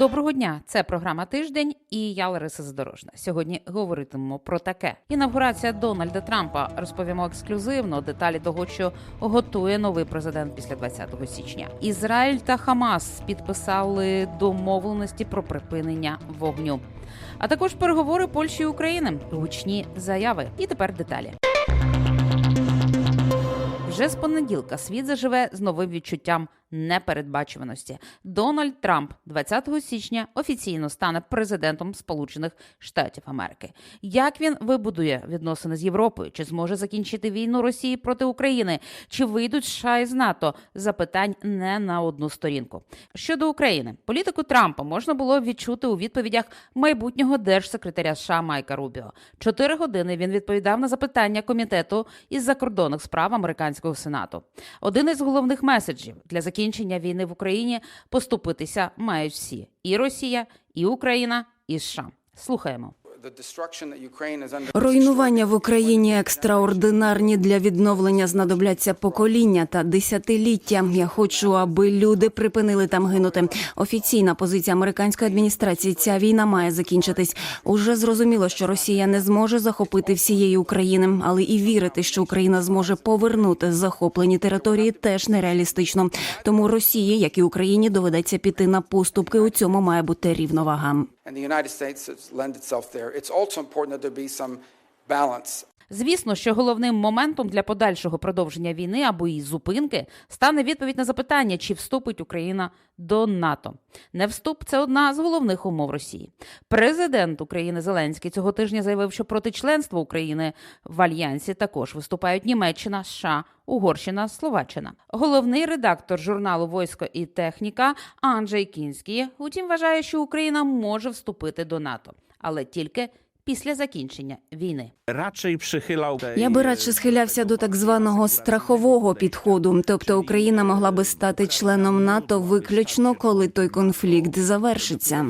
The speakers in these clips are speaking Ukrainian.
Доброго дня! Це програма Тиждень і я Лариса Задорожна. Сьогодні говоритимемо про таке. Інавгурація Дональда Трампа розповімо ексклюзивно деталі того, що готує новий президент після 20 січня. Ізраїль та Хамас підписали домовленості про припинення вогню. А також переговори Польщі і України, гучні заяви. І тепер деталі. Вже з понеділка світ заживе з новим відчуттям непередбачуваності. Дональд Трамп 20 січня офіційно стане президентом Сполучених Штатів Америки. Як він вибудує відносини з Європою? Чи зможе закінчити війну Росії проти України? Чи вийдуть США із НАТО? Запитань не на одну сторінку. Щодо України, політику Трампа можна було відчути у відповідях майбутнього держсекретаря США Майка Рубіо. Чотири години він відповідав на запитання комітету із закордонних справ американського сенату. Один із головних меседжів для закінчення війни в Україні поступитися мають всі: і Росія, і Україна, і США. Слухаємо. Руйнування в Україні екстраординарні для відновлення знадобляться покоління та десятиліття. Я хочу, аби люди припинили там гинути. Офіційна позиція американської адміністрації. Ця війна має закінчитись. Уже зрозуміло, що Росія не зможе захопити всієї України, але і вірити, що Україна зможе повернути захоплені території, теж нереалістично. Тому Росії, як і Україні, доведеться піти на поступки. У цьому має бути рівновага. And the United States has lend itself there. It's also important that there be some balance. Звісно, що головним моментом для подальшого продовження війни або її зупинки стане відповідь на запитання, чи вступить Україна до НАТО. Не вступ це одна з головних умов Росії. Президент України Зеленський цього тижня заявив, що проти членства України в альянсі також виступають Німеччина, США, Угорщина, Словаччина. Головний редактор журналу Войсько і техніка Анджей Кінський, утім, вважає, що Україна може вступити до НАТО, але тільки після закінчення війни. Raczej przychylał. Я би радше схилявся до так званого страхового підходу, тобто Україна могла би стати членом НАТО виключно коли той конфлікт завершиться.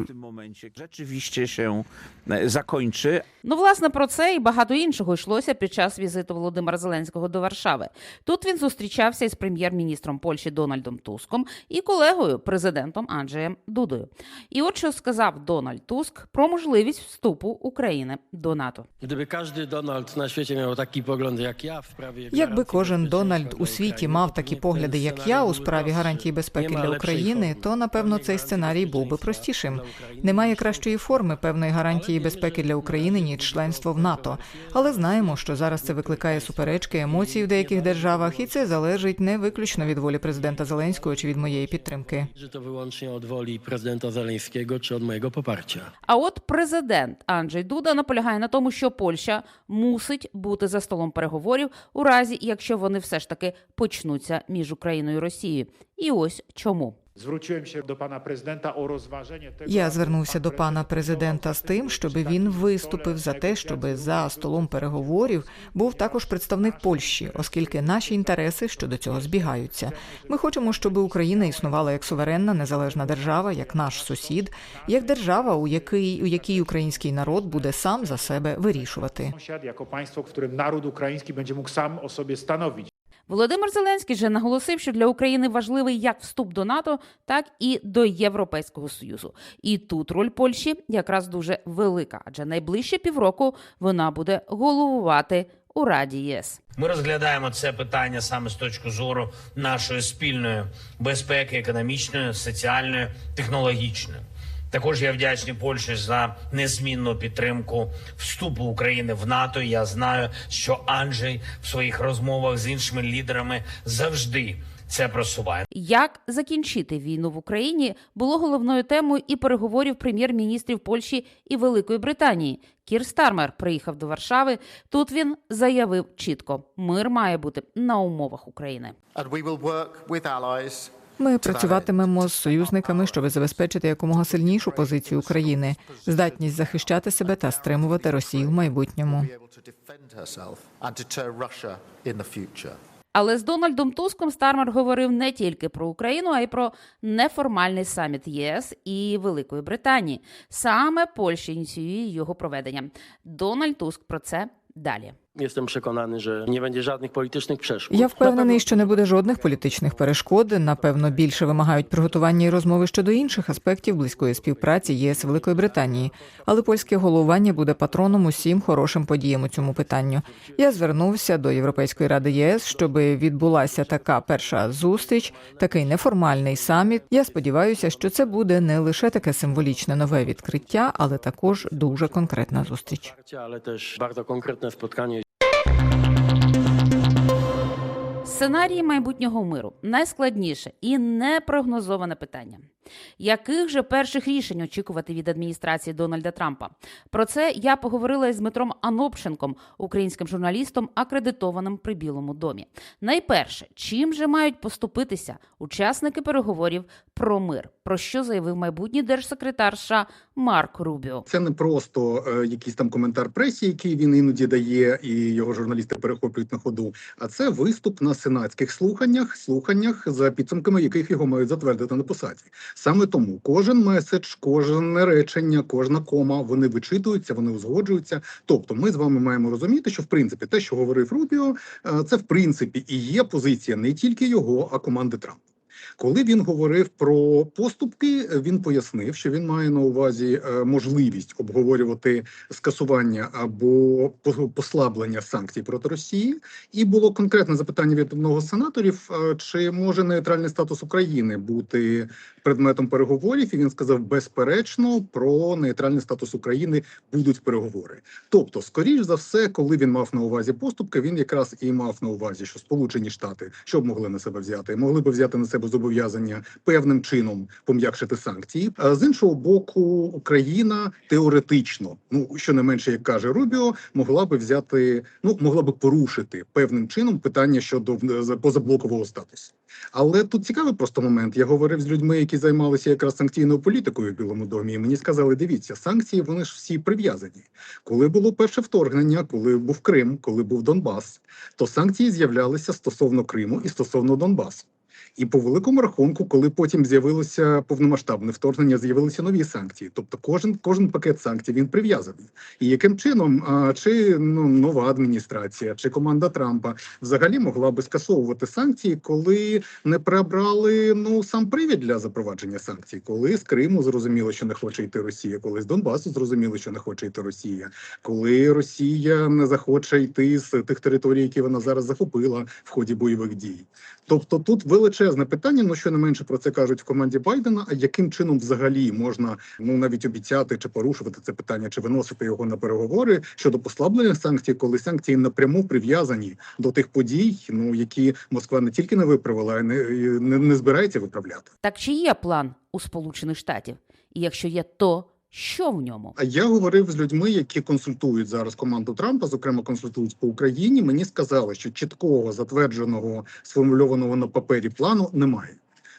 e, Ну, власне, про це і багато іншого йшлося під час візиту Володимира Зеленського до Варшави. Тут він зустрічався із прем'єр-міністром Польщі Дональдом Туском і колегою, президентом Анджеєм Дудою. І от що сказав Дональд Туск про можливість вступу України до НАТО. Gdyby każdy Donald na świecie miał taki pogląd jak ja w sprawie Якби кожен Дональд у світі мав такі погляди, як я у справі гарантії безпеки для України, то напевно цей сценарій був би простішим. Немає кращої форми певної гарантії безпеки для України ніж членство в НАТО. Але знаємо, що зараз це викликає суперечки, емоції в деяких державах, і це залежить не виключно від волі президента Зеленського чи від моєї підтримки. Wyłącznie od woli prezydenta Zaleńskiego czy od mojego. А от президент Анджей Дуда наполягає на тому, що Польща мусить бути за столом переговорів у разі, якщо вони все ж таки почнуться між Україною і Росією. І ось чому. Się do pana prezydenta o rozważenie. Я звернувся до пана президента з тим, щоб він виступив за те, щоб за столом переговорів був також представник Польщі, оскільки наші інтереси щодо цього збігаються. Ми хочемо, щоб Україна існувала як суверенна незалежна держава, як наш сусід, як держава, у якій у якій український народ буде сам за себе вирішувати. W którym naród ukraiński będzie mógł sam o sobie stanowić. Володимир Зеленський же наголосив, що для України важливий як вступ до НАТО, так і до Європейського Союзу. І тут роль Польщі якраз дуже велика, адже найближче півроку вона буде головувати у Раді ЄС. Ми розглядаємо це питання саме з точки зору нашої спільної безпеки, економічної, соціальної, технологічної. Також я вдячний Польщі за незмінну підтримку вступу України в НАТО. Я знаю, що Анджей в своїх розмовах з іншими лідерами завжди це просуває. Як закінчити війну в Україні було головною темою і переговорів прем'єр-міністрів Польщі і Великої Британії. Кір Стармер приїхав до Варшави. Тут він заявив чітко: мир має бути на умовах України. and we will work with allies Ми працюватимемо з союзниками, щоб забезпечити якомога сильнішу позицію України, здатність захищати себе та стримувати Росію в майбутньому. Але з Дональдом Туском Стармер говорив не тільки про Україну, а й про неформальний саміт ЄС і Великої Британії. Саме Польща ініціює його проведення. Дональд Туск про це далі. Jestem przekonany, że nie będzie żadnych politycznych przeszkód. Я впевнений, що не буде жодних політичних перешкод. Напевно, більше вимагають приготування і розмови щодо інших аспектів близької співпраці ЄС Великої Британії. Але польське головування буде патроном усім хорошим подіям у цьому питанню. Я звернувся до Європейської ради ЄС, щоб відбулася така перша зустріч, такий неформальний саміт. Я сподіваюся, що це буде не лише таке символічне нове відкриття, але також дуже конкретна зустріч. Ale też bardzo konkretne spotkanie Сценарії майбутнього миру найскладніше і непрогнозоване питання. Яких же перших рішень очікувати від адміністрації Дональда Трампа? Про це я поговорила із Дмитром Анопченком, українським журналістом, акредитованим при Білому домі. Найперше, чим же мають поступитися учасники переговорів про мир, про що заявив майбутній держсекретар США Марк Рубіо. Це не просто е, якийсь там коментар пресі, який він іноді дає, і його журналісти перехоплюють на ходу. А це виступ на сенатських слуханнях, слуханнях за підсумками яких його мають затвердити на посаді. Саме тому кожен меседж, кожне речення, кожна кома вони вичитуються, вони узгоджуються. Тобто, ми з вами маємо розуміти, що в принципі те, що говорив Рубіо, е, це в принципі і є позиція не тільки його, а команди Трампа. Коли він говорив про поступки, він пояснив, що він має на увазі е, можливість обговорювати скасування або по- послаблення санкцій проти Росії. І було конкретне запитання від одного з сенаторів: е, чи може нейтральний статус України бути предметом переговорів? І він сказав: безперечно, про нейтральний статус України будуть переговори. Тобто, скоріш за все, коли він мав на увазі поступки, він якраз і мав на увазі, що Сполучені Штати що б могли на себе взяти, могли би взяти на себе зобов'язання певним чином пом'якшити санкції. А з іншого боку, Україна теоретично, ну що не менше, як каже Рубіо, могла би взяти, ну могла би порушити певним чином питання щодо е, позаблокового статусу. Але тут цікавий просто момент. Я говорив з людьми, які займалися якраз санкційною політикою в Білому домі. І мені сказали: дивіться, санкції вони ж всі прив'язані. Коли було перше вторгнення, коли був Крим, коли був Донбас, то санкції з'являлися стосовно Криму і стосовно Донбасу. І по великому рахунку, коли потім з'явилося повномасштабне вторгнення, з'явилися нові санкції. Тобто, кожен кожен пакет санкцій він прив'язаний. І яким чином, а, чи ну нова адміністрація, чи команда Трампа взагалі могла би скасовувати санкції, коли не прибрали ну сам привід для запровадження санкцій, коли з Криму зрозуміло, що не хоче йти Росія, коли з Донбасу зрозуміло, що не хоче йти Росія, коли Росія не захоче йти з тих територій, які вона зараз захопила в ході бойових дій. Тобто тут величезне питання, ну що не менше про це кажуть в команді Байдена. А яким чином взагалі можна ну навіть обіцяти чи порушувати це питання, чи виносити його на переговори щодо послаблення санкцій, коли санкції напряму прив'язані до тих подій, ну які Москва не тільки не виправила, а не, не, не збирається виправляти. Так чи є план у Сполучених Штатів? І якщо є, то що в ньому? Я говорив з людьми, які консультують зараз команду Трампа, зокрема консультують по Україні. Мені сказали, що чіткого затвердженого сформульованого на папері плану немає.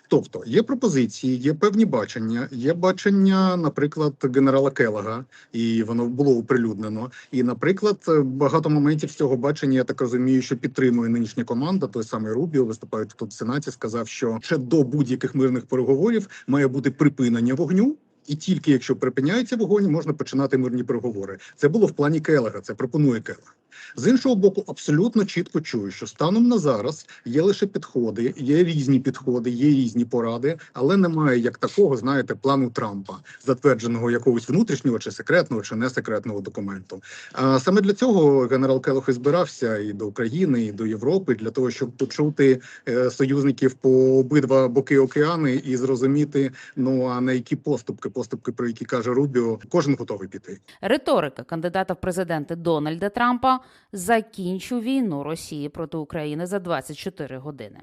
Тобто є пропозиції, є певні бачення. Є бачення, наприклад, генерала Келага, і воно було оприлюднено. І, наприклад, багато моментів з цього бачення я так розумію, що підтримує нинішня команда. Той самий Рубіо, виступаючи тут в сенаті, сказав, що ще до будь-яких мирних переговорів має бути припинення вогню. І тільки якщо припиняється вогонь, можна починати мирні переговори. Це було в плані Келега. Це пропонує Келег. З іншого боку, абсолютно чітко чую, що станом на зараз є лише підходи, є різні підходи, є різні поради, але немає як такого, знаєте, плану Трампа, затвердженого якогось внутрішнього чи секретного, чи не секретного документу. А саме для цього генерал Келох і збирався і до України, і до Європи, для того, щоб почути е, союзників по обидва боки океани і зрозуміти, ну а на які поступки, поступки, про які каже Рубіо, кожен готовий піти. Риторика кандидата в президенти Дональда Трампа закінчу війну Росії проти України за 24 години.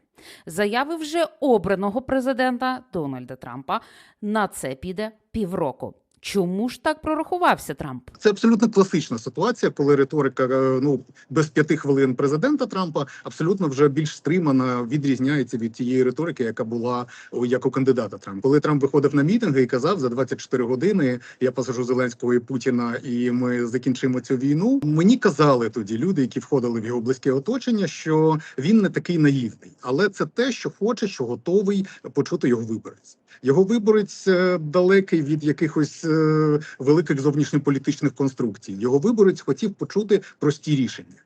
Заяви вже обраного президента Дональда Трампа на це піде півроку. Чому ж так прорахувався Трамп? Це абсолютно класична ситуація, коли риторика е, ну без п'яти хвилин президента Трампа абсолютно вже більш стримана відрізняється від тієї риторики, яка була як у кандидата Трампа. Коли Трамп виходив на мітинги і казав за 24 години я посажу Зеленського і Путіна, і ми закінчимо цю війну. Мені казали тоді люди, які входили в його близьке оточення, що він не такий наївний, але це те, що хоче, що готовий почути його виборець. Його виборець е, далекий від якихось е, великих зовнішньополітичних конструкцій. Його виборець хотів почути прості рішення.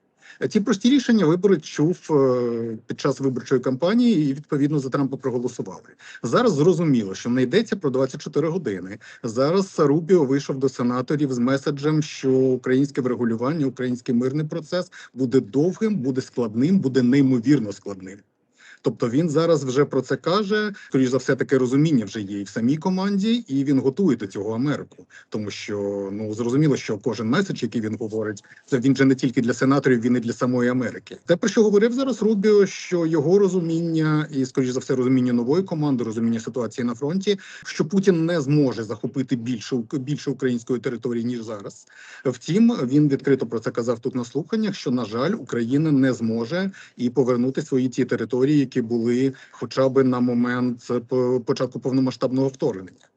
Ці прості рішення виборець чув е, під час виборчої кампанії і відповідно за Трампа проголосували. Зараз зрозуміло, що не йдеться про 24 години. Зараз Рубіо вийшов до сенаторів з меседжем, що українське врегулювання, український мирний процес буде довгим, буде складним, буде неймовірно складним. Тобто він зараз вже про це каже. Скоріш за все, таке розуміння вже є і в самій команді, і він готує до цього Америку. Тому що ну зрозуміло, що кожен меседж, який він говорить, це він же не тільки для сенаторів, він і для самої Америки. Те про що говорив зараз Рубіо, що його розуміння і скоріш за все розуміння нової команди, розуміння ситуації на фронті, що Путін не зможе захопити більше більше української території ніж зараз. Втім, він відкрито про це казав тут на слуханнях. Що на жаль, Україна не зможе і повернути свої ті території, які були хоча б на момент початку повномасштабного вторгнення.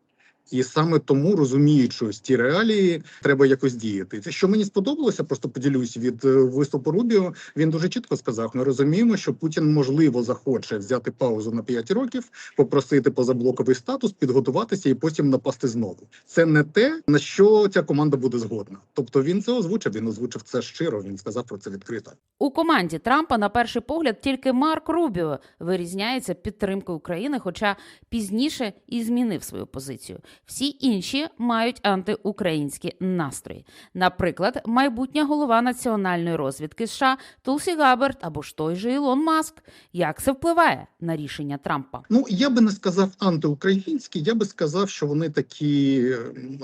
І саме тому, розуміючи ці реалії, треба якось діяти. Це що мені сподобалося, просто поділюсь від е, виступу Рубіо. Він дуже чітко сказав: ми розуміємо, що Путін можливо захоче взяти паузу на 5 років, попросити позаблоковий статус, підготуватися і потім напасти знову. Це не те на що ця команда буде згодна. Тобто він це озвучив. Він озвучив це щиро. Він сказав про це відкрито. У команді Трампа на перший погляд тільки Марк Рубіо вирізняється підтримкою України, хоча пізніше і змінив свою позицію. Всі інші мають антиукраїнські настрої. Наприклад, майбутня голова національної розвідки США Тулсі Габерт або ж той же Ілон Маск. Як це впливає на рішення Трампа? Ну я би не сказав антиукраїнські, я би сказав, що вони такі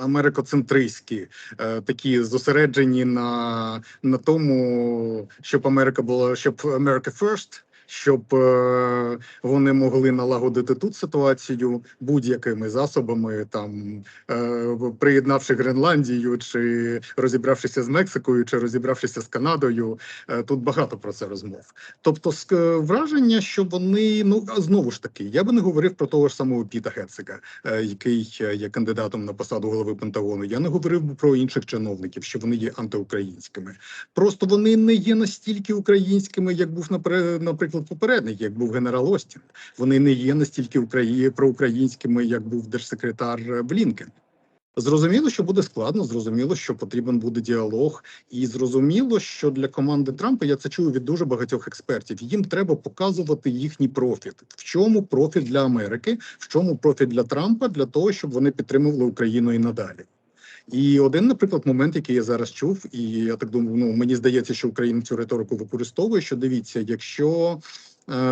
америкоцентристські, е, такі зосереджені на, на тому, щоб Америка була щоб America first, щоб е, вони могли налагодити тут ситуацію будь-якими засобами, там е, приєднавши Гренландію, чи розібравшися з Мексикою, чи розібравшися з Канадою. Е, тут багато про це розмов. Тобто, враження, що вони ну знову ж таки, я би не говорив про того ж самого Піта Гетцика, який є кандидатом на посаду голови Пентагону. Я не говорив про інших чиновників, що вони є антиукраїнськими. Просто вони не є настільки українськими, як був напре- наприклад попередник, як був генерал Остін. Вони не є настільки украї... проукраїнськими, як був держсекретар е, Блінкен. Зрозуміло, що буде складно, зрозуміло, що потрібен буде діалог, і зрозуміло, що для команди Трампа я це чую від дуже багатьох експертів. Їм треба показувати їхній профіт. В чому профіт для Америки, в чому профіт для Трампа, для того, щоб вони підтримували Україну і надалі. І один, наприклад, момент, який я зараз чув, і я так думаю, ну мені здається, що Україна цю риторику використовує. Що дивіться, якщо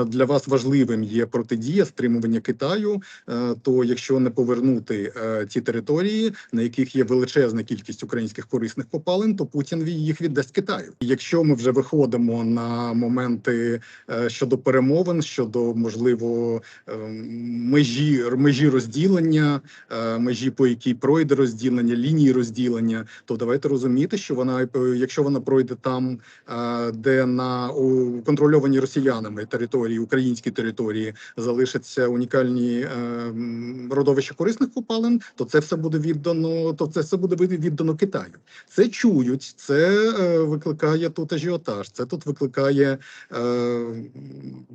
для вас важливим є протидія стримування Китаю, е, то якщо не повернути е, ті території, на яких є величезна кількість українських корисних копалин, то Путін їх віддасть Китаю. Якщо ми вже виходимо на моменти е, щодо перемовин, щодо можливо е, межі межі розділення, е, межі по якій пройде розділення, лінії розділення, то давайте розуміти, що вона, е, якщо вона пройде там, е, де на контрольовані росіянами території, українські території залишаться унікальні е, родовища корисних копалин, то це все буде віддано. То це все буде від- віддано Китаю. Це чують, це е, викликає тут ажіотаж. Це тут викликає е,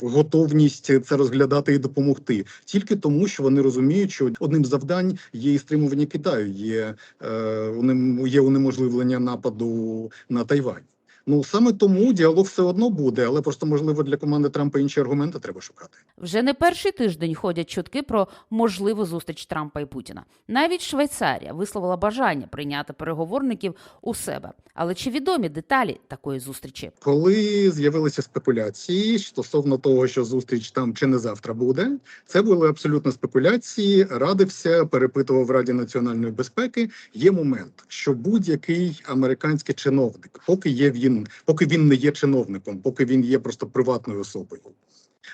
готовність це розглядати і допомогти тільки тому, що вони розуміють, що одним з завдань є і стримування Китаю, є, е, є унеможливлення нападу на Тайвань. Ну саме тому діалог все одно буде, але просто можливо для команди Трампа інші аргументи треба шукати. Вже не перший тиждень ходять чутки про можливу зустріч Трампа і Путіна. Навіть Швейцарія висловила бажання прийняти переговорників у себе. Але чи відомі деталі такої зустрічі? Коли з'явилися спекуляції стосовно того, що зустріч там чи не завтра буде, це були абсолютно спекуляції. Радився, перепитував в Раді національної безпеки. Є момент, що будь-який американський чиновник, поки є він, поки він не є чиновником, поки він є просто приватною особою.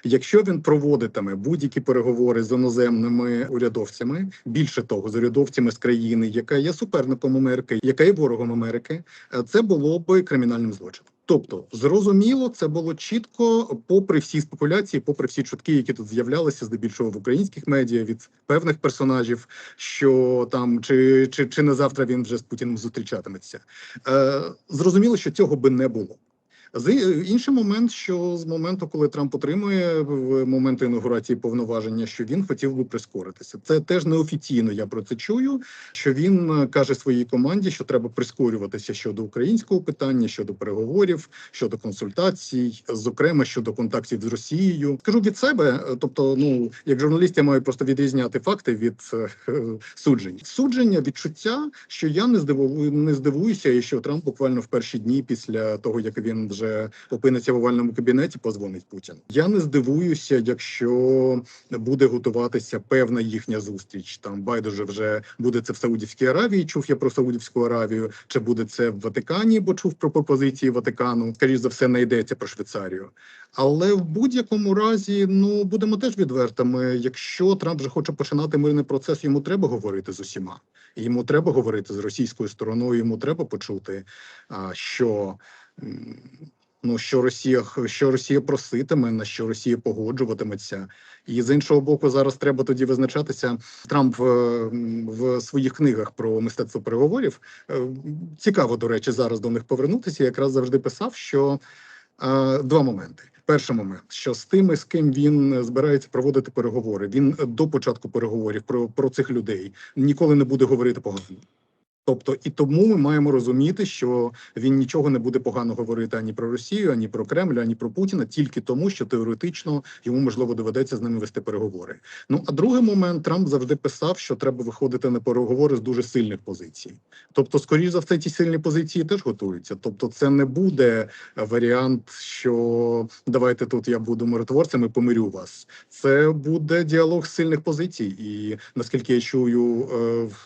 Якщо він проводитиме будь-які переговори з іноземними урядовцями, більше того, з урядовцями з країни, яка є суперником Америки, яка є ворогом Америки, е, це було б кримінальним злочином. Тобто, зрозуміло, це було чітко, попри всі спекуляції, попри всі чутки, які тут з'являлися здебільшого в українських медіа від певних персонажів, що там чи, чи, чи не завтра він вже з Путіним зустрічатиметься. Е, зрозуміло, що цього би не було. З інший момент, що з моменту, коли Трамп отримує в момент інаугурації повноваження, що він хотів би прискоритися. Це теж неофіційно. Я про це чую. Що він е, каже своїй команді, що треба прискорюватися щодо українського питання, щодо переговорів, щодо консультацій, зокрема щодо контактів з Росією. Скажу від себе, е, тобто, ну як журналіст, я маю просто відрізняти факти від е, суджень. Судження, відчуття, що я не здивую, не здивуюся, і що Трамп буквально в перші дні після того, як він вже опиниться в овальному кабінеті, позвонить Путін. Я не здивуюся, якщо буде готуватися певна їхня зустріч. Там байдуже вже буде це в Саудівській Аравії. Чув я про Саудівську Аравію, чи буде це в Ватикані, бо чув про пропозиції Ватикану. Скоріше за все, не йдеться про Швейцарію. Але в будь-якому разі, ну будемо теж відвертими. Якщо Трамп вже хоче починати мирний процес, йому треба говорити з усіма. Йому треба говорити з російською стороною. Йому треба почути, що. Ну, що Росія що Росія проситиме, на що Росія погоджуватиметься, і з іншого боку, зараз треба тоді визначатися. Трамп в, в своїх книгах про мистецтво переговорів е, цікаво, до речі, зараз до них повернутися. Якраз завжди писав, що е, два моменти. Перший момент, що з тими, з ким він збирається проводити переговори, він до початку переговорів про, про цих людей ніколи не буде говорити погано. Тобто, і тому ми маємо розуміти, що він нічого не буде погано говорити ані про Росію, ані про Кремль, ані про Путіна, тільки тому, що теоретично йому можливо доведеться з ними вести переговори. Ну а другий момент Трамп завжди писав, що треба виходити на переговори з дуже сильних позицій. Тобто, скоріш за все, ті сильні позиції теж готуються. Тобто, це не буде варіант, що давайте тут я буду миротворцем і помирю вас. Це буде діалог сильних позицій, і наскільки я чую,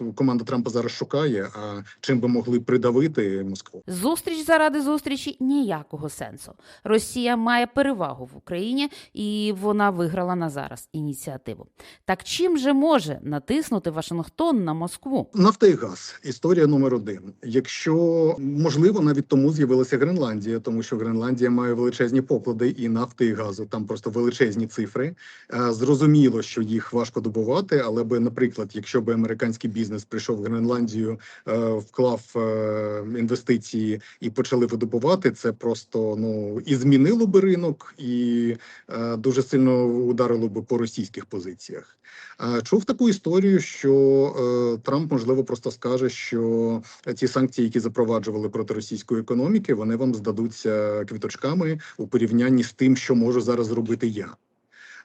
е, команда Трампа зараз шукає, чим би могли придавити Москву. Зустріч заради зустрічі ніякого сенсу. Росія має перевагу в Україні, і вона виграла на зараз ініціативу. Так чим же може натиснути Вашингтон на Москву? Нафта і газ історія номер один. Якщо можливо, навіть тому з'явилася Гренландія, тому що Гренландія має величезні поклади і нафти, і газу. Там просто величезні цифри. Зрозуміло, що їх важко добувати, але би, наприклад, якщо би американський бізнес прийшов в Гренландію, вклав е, інвестиції і почали видобувати, це просто ну і змінило би ринок, і е, дуже сильно ударило би по російських позиціях. Е, Чув таку історію, що е, Трамп можливо просто скаже, що ці санкції, які запроваджували проти російської економіки, вони вам здадуться квіточками у порівнянні з тим, що можу зараз зробити я.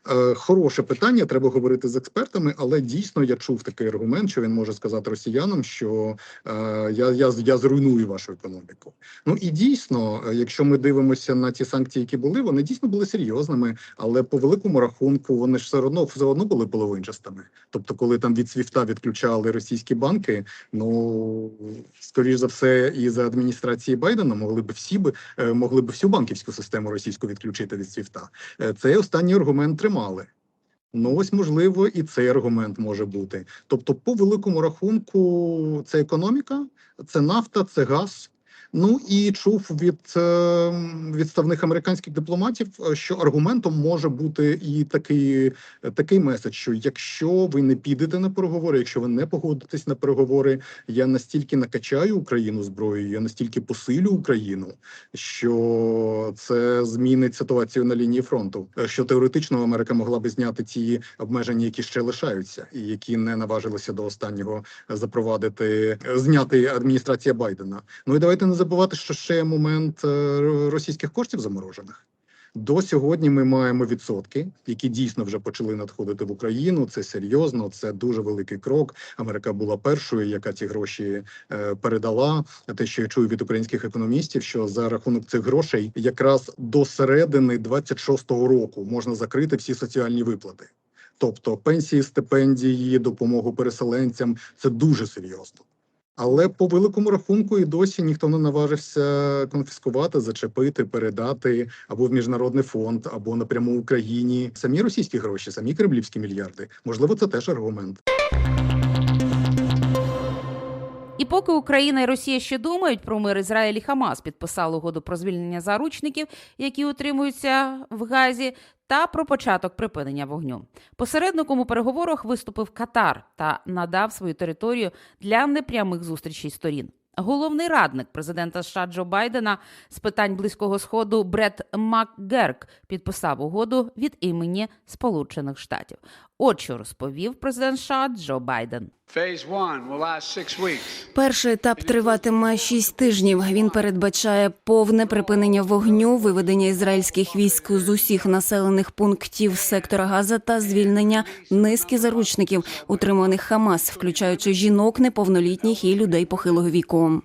Е, Хороше питання, треба говорити з експертами, але дійсно я чув такий аргумент, що він може сказати росіянам, що е, я, я, я зруйную вашу економіку. Ну і дійсно, е, якщо ми дивимося на ті санкції, які були, вони дійсно були серйозними, але по великому рахунку вони ж все одно все одно були половинчастими. Тобто, коли там від свіфта відключали російські банки, ну скоріш за все, і за адміністрації Байдена могли б всі е, могли б всю банківську систему російську відключити від свіфта. Е, Цей останній аргумент тримали. Ну, ось можливо, і цей аргумент може бути. Тобто, по великому рахунку, це економіка, це нафта, це газ. Ну і чув від е, відставних американських дипломатів, е, що аргументом може бути і такий, такий меседж, що якщо ви не підете на переговори, якщо ви не погодитесь на переговори, я настільки накачаю Україну зброєю, я настільки посилю Україну, що це змінить ситуацію на лінії фронту. Е, Що теоретично Америка могла би зняти ті обмеження, які ще лишаються, і які не наважилися до останнього запровадити, е, зняти адміністрація Байдена. Ну і давайте не забувати, що ще є момент е, російських коштів заморожених. До сьогодні ми маємо відсотки, які дійсно вже почали надходити в Україну. Це серйозно, це дуже великий крок. Америка була першою, яка ці гроші е, передала. Те, що я чую від українських економістів, що за рахунок цих грошей якраз до середини 26-го року можна закрити всі соціальні виплати. Тобто пенсії, стипендії, допомогу переселенцям це дуже серйозно. Але по великому рахунку і досі ніхто не наважився конфіскувати, зачепити, передати або в міжнародний фонд, або напряму Україні. Самі російські гроші, самі кремлівські мільярди. Можливо, це теж аргумент. Поки Україна і Росія ще думають про мир Ізраїль і Хамас підписали угоду про звільнення заручників, які утримуються в Газі, та про початок припинення вогню. Посередником у переговорах виступив Катар та надав свою територію для непрямих зустрічей сторін. Головний радник президента США Джо Байдена з питань близького сходу Бред МакГерк підписав угоду від імені Сполучених Штатів. От що розповів президент США Джо Байден. Phase one will last six weeks. Перший етап триватиме шість тижнів. Він передбачає повне припинення вогню, виведення ізраїльських військ з усіх населених пунктів сектора Газа та звільнення низки заручників, утриманих Хамас, включаючи жінок, неповнолітніх і людей похилого віку.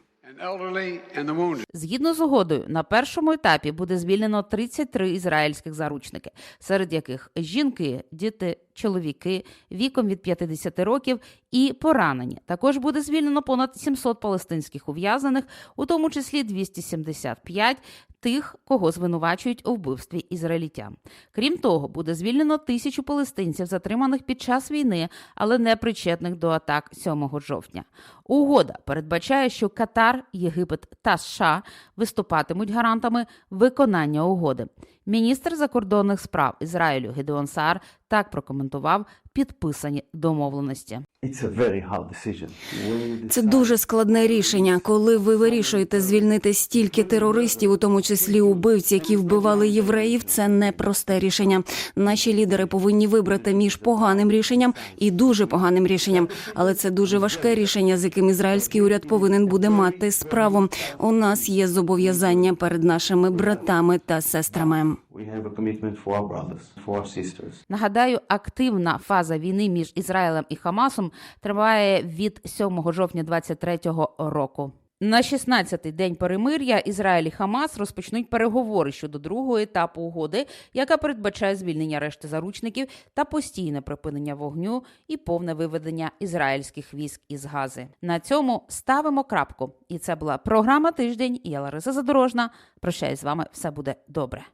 Згідно з угодою, на першому етапі буде звільнено 33 ізраїльських заручники, серед яких жінки, діти, чоловіки віком від 50 років і поранені. Також буде звільнено понад 700 палестинських ув'язнених, у тому числі 275 тих, кого звинувачують у вбивстві ізраїльтян. Крім того, буде звільнено тисячу палестинців, затриманих під час війни, але не причетних до атак 7 жовтня. Угода передбачає, що Катар, Єгипет та США виступатимуть гарантами виконання угоди. Міністр закордонних справ Ізраїлю Гедеон Саар так прокоментував підписані домовленості. Це дуже складне рішення, коли ви вирішуєте звільнити стільки терористів, у тому числі убивць, які вбивали євреїв. Це непросте рішення. Наші лідери повинні вибрати між поганим рішенням і дуже поганим рішенням. Але це дуже важке рішення, з яким ізраїльський уряд повинен буде мати справу. У нас є зобов'язання перед нашими братами та сестрами. Нагадаю, активна фаза війни між Ізраїлем і Хамасом триває від 7 жовтня 23-го року. На 16-й день перемир'я Ізраїль і Хамас розпочнуть переговори щодо другого етапу угоди, яка передбачає звільнення решти заручників та постійне припинення вогню і повне виведення ізраїльських військ із Гази. На цьому ставимо крапку. І це була програма Тиждень. Я Лариса Задорожна. Прощаюсь з вами. Все буде добре.